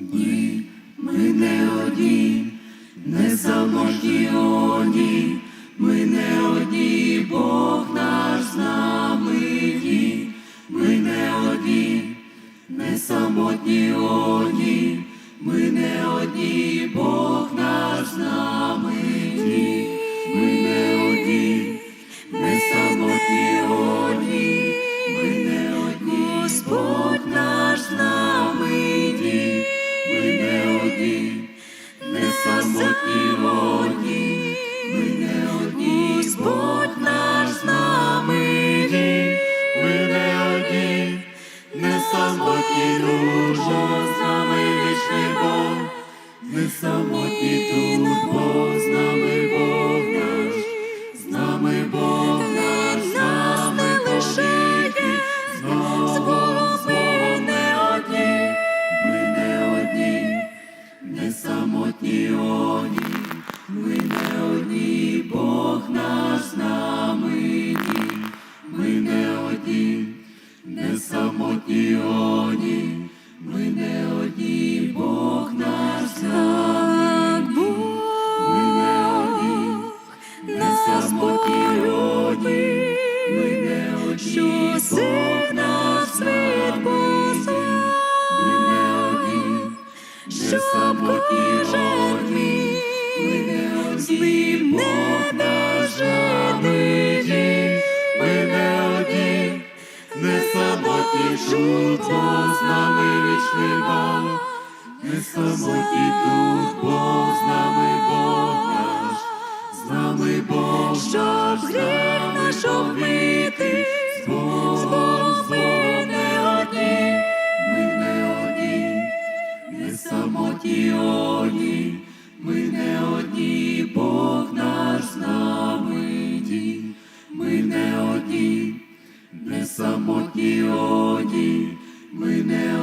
Ні, ми не одні, не самотні одні, ми не одні, Бог наш з нами, ні, ми не одні, не самотні одні, ми не одні, Бог наш не самотні тут, бо з нами Бог наш, з нами Бог наш, з нами повіки, з Богом, Богом не одні, ми не одні, не самотні одні, ми не одні, Бог наш з нами, ми не одні, не самотні одні, Бог не нас самотні ми не одні, що з світ нами, ми не одні, ми з ним не з ми не одні, не самотні тут, з нами вічний Бог, не самотні тут, ми не одні, ми не одні, не самотні одні, ми не одні, Бог наш з ми не одні, не самотні одні, ми не одні,